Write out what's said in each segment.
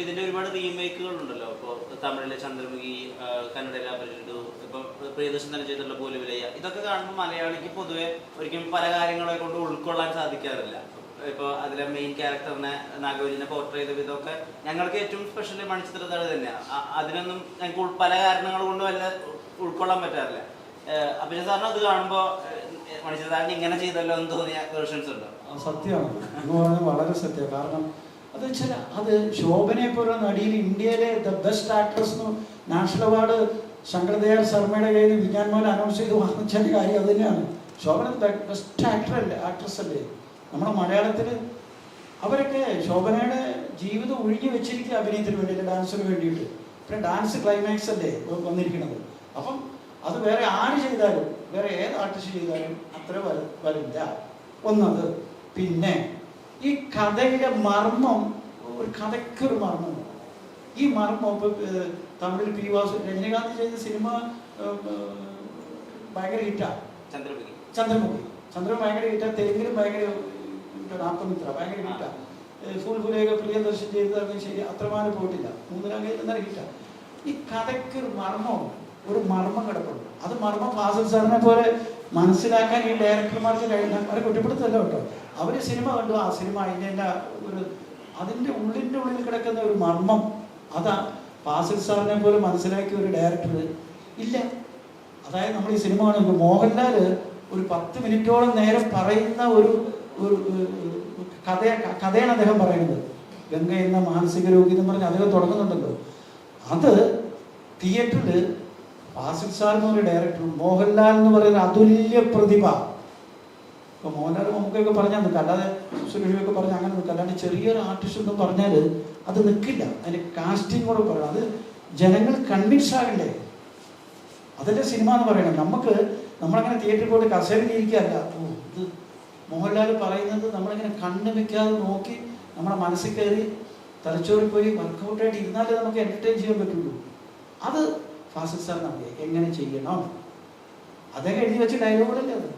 ഇതിന്റെ ഒരുപാട് റീമേക്കുകൾ ഉണ്ടല്ലോ ഇപ്പൊ തമിഴിലെ ചന്ദ്രമുഖി കന്നഡയിലെ അപരിചിതു ഇപ്പൊ പ്രിയദർശൻ തന്നെ ചെയ്തിട്ടുള്ള പോലുവിലയ്യ ഇതൊക്കെ കാണുമ്പോൾ മലയാളിക്ക് പൊതുവെ ഒരിക്കലും പല കാര്യങ്ങളെ കൊണ്ട് ഉൾക്കൊള്ളാൻ സാധിക്കാറില്ല. ഇപ്പൊ അതിലെ മെയിൻ ക്യാരക്ടറിനെ നാഗവല്ലിനെ പോർട്ട് ചെയ്ത വിധമൊക്കെ ഞങ്ങൾക്ക് ഏറ്റവും സ്പെഷ്യൽ മണിച്ചിത്രത്താഴ് തന്നെയാണ് അതിനൊന്നും ഞങ്ങൾക്ക് പല കാരണങ്ങൾ കൊണ്ട് വല്ല ഉൾക്കൊള്ളാൻ പറ്റാറില്ല. അഭിനയ സാറിന് അത് കാണുമ്പോൾ മണിച്ചിത്രത്താഴിന് ഇങ്ങനെ ചെയ്തല്ലോ എന്ന് തോന്നിയ വേർഷൻസ് ഉണ്ടോ? സത്യമാണ്. വളരെ സത്യം. കാരണം അത് വെച്ചാൽ അത് ശോഭനയെ പോലെ നടിയിൽ ഇന്ത്യയിലെ ദ ബെസ്റ്റ് ആക്ട്രസ് എന്ന് നാഷണൽ അവാർഡ് ശങ്കർദയാൽ ശർമ്മയുടെ കയ്യിൽ വിജ്ഞാൻ മോഹൻ അനൗൺസ് ചെയ്ത് വാങ്ങിച്ചതിന്റെ കാര്യം അത് തന്നെയാണ്. ശോഭന ബെസ്റ്റ് ആക്ടർ അല്ലേ? ആക്ട്രസ് അല്ലേ? നമ്മുടെ മലയാളത്തിൽ അവരൊക്കെ ശോഭനയുടെ ജീവിതം ഒഴിഞ്ഞു വെച്ചിരിക്കുക അഭിനയത്തിന് വേണ്ടിയിട്ട് ഡാൻസിന് വേണ്ടിയിട്ട്. പിന്നെ ഡാൻസ് ക്ലൈമാക്സ് അല്ലേ വന്നിരിക്കുന്നത്. അപ്പം അത് വേറെ ആര് ചെയ്താലും വേറെ ഏത് ആർട്ടിസ്റ്റ് ചെയ്താലും അത്ര വര വരില്ല ഒന്നത്. പിന്നെ ഈ കഥയുടെ മർമ്മം ഒരു കഥയ്ക്കൊരു മർമ്മം. ഈ മർമ്മം ഇപ്പൊ ഏഹ്, തമിഴിൽ പി വാസു രജനീകാന്ത് ചെയ്ത സിനിമ ഭയങ്കര ഹിറ്റാണ് ചന്ദ്രമുഖി. ചന്ദ്രമുഖി. ചന്ദ്രൻ ഭയങ്കര ഹിറ്റാ തെലുങ്കിലും ഭയങ്കര ആത്മമിത്ര ഭയങ്കര ഹിറ്റാ. ഫുൾ പ്രിയ പ്രിയദർശൻ ചെയ്തതൊക്കെ ശരി അത്രമാനം പോയിട്ടില്ല. മൂന്നിലാം എന്നാൽ ഹിറ്റാ. ഈ കഥയ്ക്ക് ഒരു മർമ്മം ഒരു മർമ്മം കിടപ്പുണ്ട്. അത് മർമ്മം ഫാസൽ സാറിനെ പോലെ മനസ്സിലാക്കാൻ ഈ ഡയറക്ടർമാർ ചില അവരെ കുറ്റപ്പെടുത്തല്ല കേട്ടോ. അവർ സിനിമ കണ്ടു. ആ സിനിമ അതിന്റെ ഒരു അതിന്റെ ഉള്ളിന്റെ ഉള്ളിൽ കിടക്കുന്ന ഒരു മർമ്മം അതാ ഫാസിൽ സാറിനെ പോലെ മനസ്സിലാക്കിയ ഒരു ഡയറക്ടർ ഇല്ല. അതായത് നമ്മൾ ഈ സിനിമ കാണുമ്പോൾ മോഹൻലാൽ ഒരു പത്ത് മിനിറ്റോളം നേരം പറയുന്ന ഒരു ഒരു കഥ കഥയാണ് അദ്ദേഹം പറയുന്നത്. ഗംഗ എന്ന മാനസിക രോഗി എന്ന് പറഞ്ഞ് അദ്ദേഹം തുടങ്ങുന്നുണ്ടല്ലോ. അത് തിയേറ്ററിൽ ഫാസിൽ സാർ എന്ന് പറയുന്ന ഡയറക്ടർ മോഹൻലാൽ എന്ന് പറയുന്ന അതുല്യ പ്രതിഭ. ഇപ്പൊ മോഹൻലാൽ നമുക്കൊക്കെ പറഞ്ഞാൽ നിൽക്കുക അല്ലാതെ സുരക്ഷയൊക്കെ പറഞ്ഞാൽ അങ്ങനെ നിൽക്കുക അല്ലാണ്ട് ചെറിയൊരു ആർട്ടിസ്റ്റ് എന്ന് പറഞ്ഞാൽ അത് നിൽക്കില്ല അതിന്റെ കാസ്റ്റിംഗ് കൂടെ പറയണം. അത് ജനങ്ങൾ കൺവിൻസ് ആകണ്ടേ. അതല്ലേ സിനിമ എന്ന് പറയണം. നമുക്ക് നമ്മളങ്ങനെ തിയേറ്ററിൽ പോയിട്ട് കസേരയിൽ ഓ ഇത് മോഹൻലാൽ പറയുന്നത് നമ്മളിങ്ങനെ കണ്ണ് വെക്കാതെ നോക്കി നമ്മുടെ മനസ്സിൽ കയറി തലച്ചോറിൽ പോയി വർക്കൗട്ടായിട്ട് ഇരുന്നാലേ നമുക്ക് എന്റർടൈൻ ചെയ്യാൻ പറ്റുള്ളൂ. അത് ഫാസിൽ സാറിനാണ് എങ്ങനെ ചെയ്യണം? അദ്ദേഹം എഴുതി വെച്ച ഡയലോഗുകളല്ലേ അത്?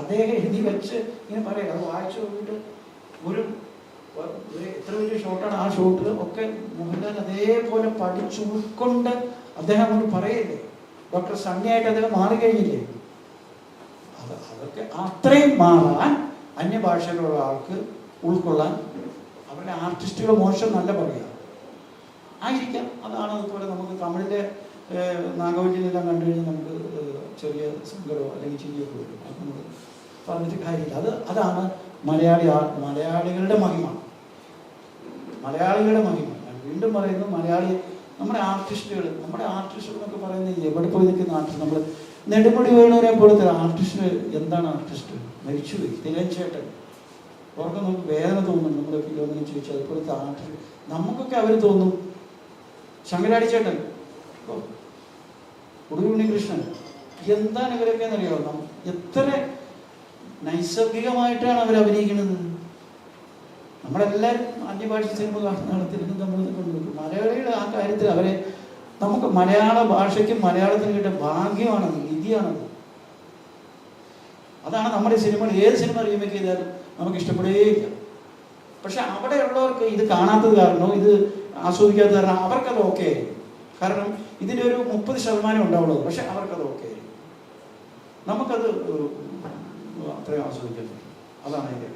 അദ്ദേഹം എഴുതി വെച്ച് ഇങ്ങനെ പറയാം അത് വായിച്ചു നോക്കിയിട്ട് ഒരു എത്ര വലിയ ഷോട്ടാണ് ആ ഷോട്ട് ഒക്കെ മോഹൻലാൽ അതേപോലെ പഠിച്ചു ഉൾക്കൊണ്ട് അദ്ദേഹം അങ്ങോട്ട് പറയില്ലേ? ഡോക്ടർ സണ്ണിയായിട്ട് അദ്ദേഹം മാറിക്കഴിഞ്ഞില്ലേ? അത് അതൊക്കെ അത്രയും മാറാൻ അന്യഭാഷയിലുള്ള ആൾക്ക് ഉൾക്കൊള്ളാൻ അവരുടെ ആർട്ടിസ്റ്റുകൾ മോശം നല്ല പറയുക. ആയിരിക്കാം. അതാണ് അതുപോലെ നമുക്ക് തമിഴിലെ നാഗവല്ലിനെല്ലാം കണ്ടു കഴിഞ്ഞാൽ നമുക്ക് ചെറിയ സങ്കടമോ അല്ലെങ്കിൽ ചിരിയൊക്കെ വരും. അത് നമ്മൾ പറഞ്ഞിട്ട് കാര്യമില്ല. അത് അതാണ് മലയാളി മലയാളികളുടെ മഹിമ. മലയാളികളുടെ മഹിമ. ഞാൻ വീണ്ടും പറയുന്നു മലയാളി നമ്മുടെ ആർട്ടിസ്റ്റുകൾ നമ്മുടെ ആർട്ടിസ്റ്റുകൾ എന്നൊക്കെ പറയുന്നത് എവിടെ പോയി നിൽക്കുന്ന ആർട്ടിസ്റ്റ് നമ്മൾ നെടുമുടി വേണവരെ പോലത്തെ ആർട്ടിസ്റ്റ് എന്താണ് ആർട്ടിസ്റ്റ്? മരിച്ചുപോയി തികച്ചേട്ടൻ അവർക്ക് നമുക്ക് വേദന തോന്നും നമ്മുടെ ഫിലോമിനെ ചോദിച്ചാൽ അതുപോലത്തെ ആർട്ടിസ്റ്റ്. നമുക്കൊക്കെ അവർ തോന്നും ശങ്കരാടി ചേട്ടൻ. ഓ, ഉടുവി ഉണ്ണികൃഷ്ണൻ എന്താണ് ഇവരൊക്കെ എന്നറിയോ എത്ര നൈസർഗികമായിട്ടാണ് അവർ അഭിനയിക്കുന്നത് നമ്മളെല്ലാവരും അന്യഭാഷ സിനിമ നടത്തിയിട്ട് നമ്മൾ കൊണ്ടുവരും. മലയാളികൾ ആ കാര്യത്തിൽ അവരെ നമുക്ക് മലയാള ഭാഷയ്ക്കും മലയാളത്തിനും കിട്ടിയ ഭാഗ്യമാണത് നിധിയാണത് അതാണ് നമ്മുടെ സിനിമകൾ. ഏത് സിനിമ റീമേക്ക് ചെയ്താലും നമുക്ക് ഇഷ്ടപ്പെടുകയില്ല. പക്ഷെ അവിടെയുള്ളവർക്ക് ഇത് കാണാത്തത് കാരണോ ഇത് ആസ്വദിക്കാത്തത് കാരണം അവർക്കത് ഓക്കെ ആയിരിക്കും കാരണം ഇതിന്റെ ഒരു മുപ്പത് ശതമാനം ഉണ്ടാവുള്ളൂ. പക്ഷെ അവർക്കത് ഓക്കെ നമുക്കത് അത്രയും ആസ്വദിക്കാൻ അതാണ് അതിന്റെ